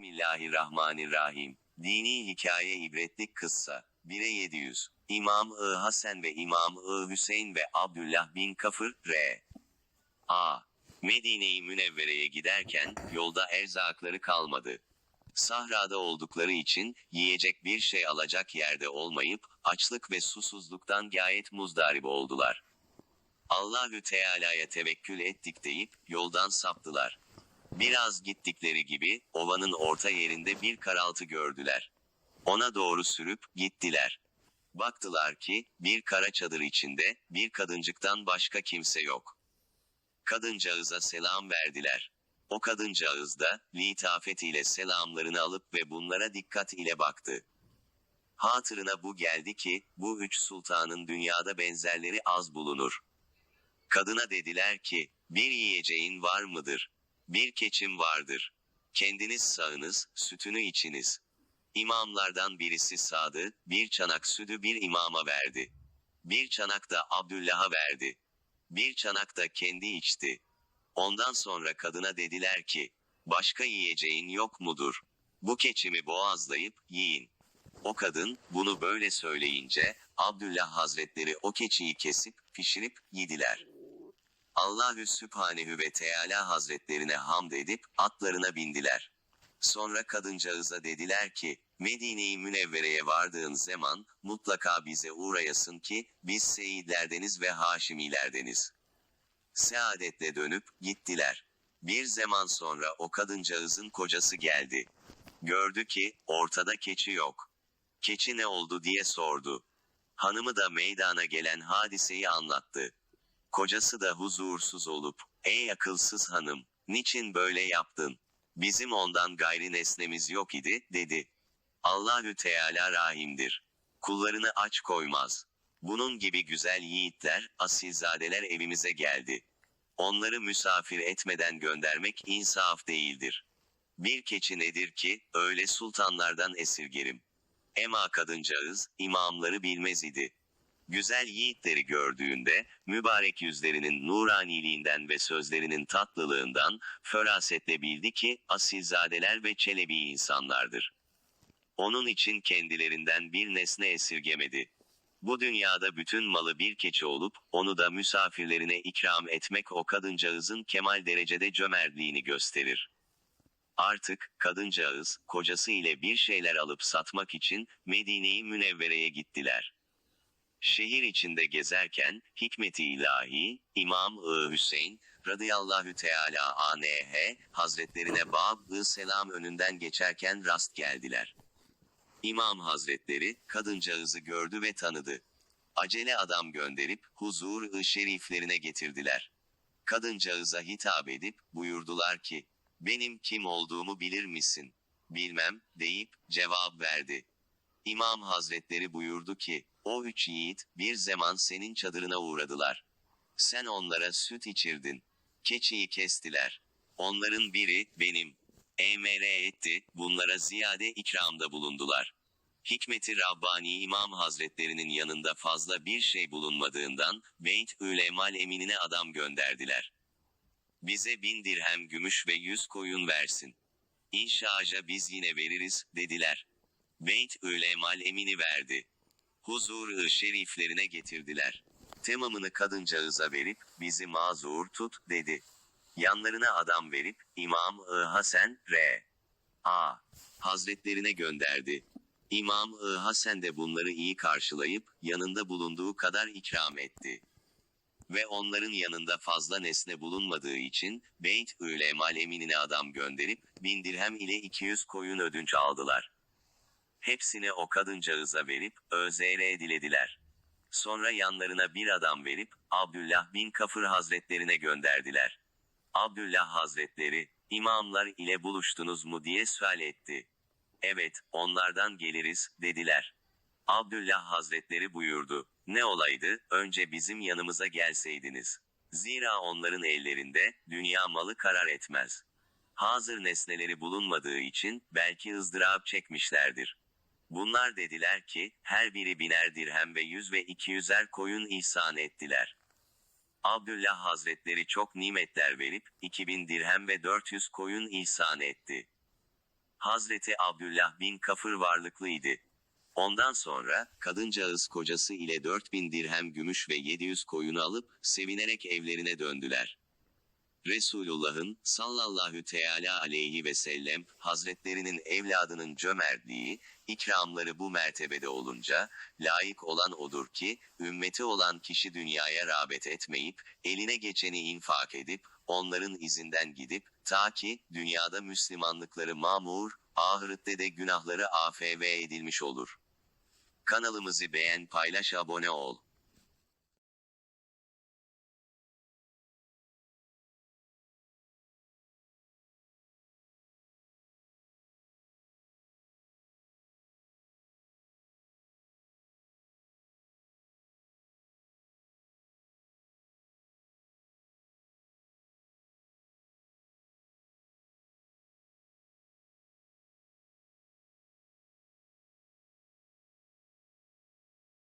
Bismillahirrahmanirrahim. Dini hikaye ibretlik kıssa. 1'e 700. İmam I. Hasan ve İmam I. Hüseyin ve Abdullah bin Kafır, R. A. Medine-i Münevvere'ye giderken, yolda erzakları kalmadı. Sahrada oldukları için, yiyecek bir şey alacak yerde olmayıp, açlık ve susuzluktan gayet muzdarip oldular. Allahü Teala'ya tevekkül ettik deyip, yoldan saptılar. Biraz gittikleri gibi, ovanın orta yerinde bir karaltı gördüler. Ona doğru sürüp, gittiler. Baktılar ki, bir kara çadır içinde, bir kadıncıktan başka kimse yok. Kadıncağıza selam verdiler. O kadıncağız da, litafet ile selamlarını alıp ve bunlara dikkat ile baktı. Hatırına bu geldi ki, bu üç sultanın dünyada benzerleri az bulunur. Kadına dediler ki, bir yiyeceğin var mıdır? Bir keçim vardır. Kendiniz sağınız, sütünü içiniz. İmamlardan birisi sağdı, bir çanak sütü bir imama verdi. Bir çanak da Abdullah'a verdi. Bir çanak da kendi içti. Ondan sonra kadına dediler ki, başka yiyeceğin yok mudur? Bu keçimi boğazlayıp, yiyin. O kadın, bunu böyle söyleyince, Abdullah Hazretleri o keçiyi kesip, pişirip, yediler. Allahü Sübhanehu ve Teala Hazretlerine hamd edip, atlarına bindiler. Sonra kadıncağıza dediler ki, Medine-i Münevvere'ye vardığın zaman, mutlaka bize uğrayasın ki, biz Seyidlerdeniz ve Haşimilerdeniz. Seadetle dönüp, gittiler. Bir zaman sonra o kadıncağızın kocası geldi. Gördü ki, ortada keçi yok. Keçi ne oldu diye sordu. Hanımı da meydana gelen hadiseyi anlattı. Kocası da huzursuz olup, ey akılsız hanım, niçin böyle yaptın? Bizim ondan gayri nesnemiz yok idi, dedi. Allahü Teala rahimdir. Kullarını aç koymaz. Bunun gibi güzel yiğitler, asilzadeler evimize geldi. Onları misafir etmeden göndermek insaf değildir. Bir keçi nedir ki, öyle sultanlardan esirgerim. Ema kadıncağız, imamları bilmez idi. Güzel yiğitleri gördüğünde, mübarek yüzlerinin nuraniliğinden ve sözlerinin tatlılığından, förasetle bildi ki, asilzadeler ve çelebi insanlardır. Onun için kendilerinden bir nesne esirgemedi. Bu dünyada bütün malı bir keçi olup, onu da misafirlerine ikram etmek o kadıncağızın kemal derecede cömertliğini gösterir. Artık, kadıncağız, kocası ile bir şeyler alıp satmak için, Medine-i Münevvere'ye gittiler. Şehir içinde gezerken, hikmeti ilahi, İmam-ı Hüseyin, radıyallahu teala anh, hazretlerine bab selam önünden geçerken rast geldiler. İmam hazretleri, kadıncağızı gördü ve tanıdı. Acele adam gönderip, huzur-ı şeriflerine getirdiler. Kadıncağıza hitap edip, buyurdular ki, benim kim olduğumu bilir misin? Bilmem, deyip, cevap verdi. İmam hazretleri buyurdu ki, o üç yiğit, bir zaman senin çadırına uğradılar. Sen onlara süt içirdin. Keçiyi kestiler. Onların biri, benim. Emre etti, bunlara ziyade ikramda bulundular. Hikmeti Rabbani İmam Hazretlerinin yanında fazla bir şey bulunmadığından, Beyt Ülemal Eminine adam gönderdiler. Bize bin dirhem gümüş ve yüz koyun versin. İnşaaja biz yine veririz, dediler. Beyt Ülemal Emini verdi huzur-ı şeriflerine getirdiler. Temamını kadıncağıza verip, bizi mazur tut, dedi. Yanlarına adam verip, İmam-ı Hasan, R. A. Hazretlerine gönderdi. İmam-ı Hasan de bunları iyi karşılayıp, yanında bulunduğu kadar ikram etti. Ve onların yanında fazla nesne bulunmadığı için, Beyt Ülemal Eminine adam gönderip, bin dirhem ile 200 koyun ödünç aldılar. Hepsini o kadıncağıza verip, özr dilediler. Sonra yanlarına bir adam verip, Abdullah bin Kafır hazretlerine gönderdiler. Abdullah hazretleri, imamlar ile buluştunuz mu diye sual etti. Evet, onlardan geliriz, dediler. Abdullah hazretleri buyurdu. Ne olaydı, önce bizim yanımıza gelseydiniz. Zira onların ellerinde, dünya malı karar etmez. Hazır nesneleri bulunmadığı için, belki ızdırap çekmişlerdir. Bunlar dediler ki, her biri biner dirhem ve yüz ve iki yüzer koyun ihsan ettiler. Abdullah Hazretleri çok nimetler verip, 2000 dirhem ve 400 koyun ihsan etti. Hazreti Abdullah bin Kafır varlıklıydı. Ondan sonra, kadıncağız kocası ile 4000 dirhem gümüş ve 700 koyunu alıp, sevinerek evlerine döndüler. Resulullah'ın sallallahu teala aleyhi ve sellem hazretlerinin evladının cömertliği, ikramları bu mertebede olunca, layık olan odur ki, ümmeti olan kişi dünyaya rağbet etmeyip, eline geçeni infak edip, onların izinden gidip, ta ki, dünyada Müslümanlıkları mamur, ahirette de günahları afv edilmiş olur. Kanalımızı beğen paylaş abone ol.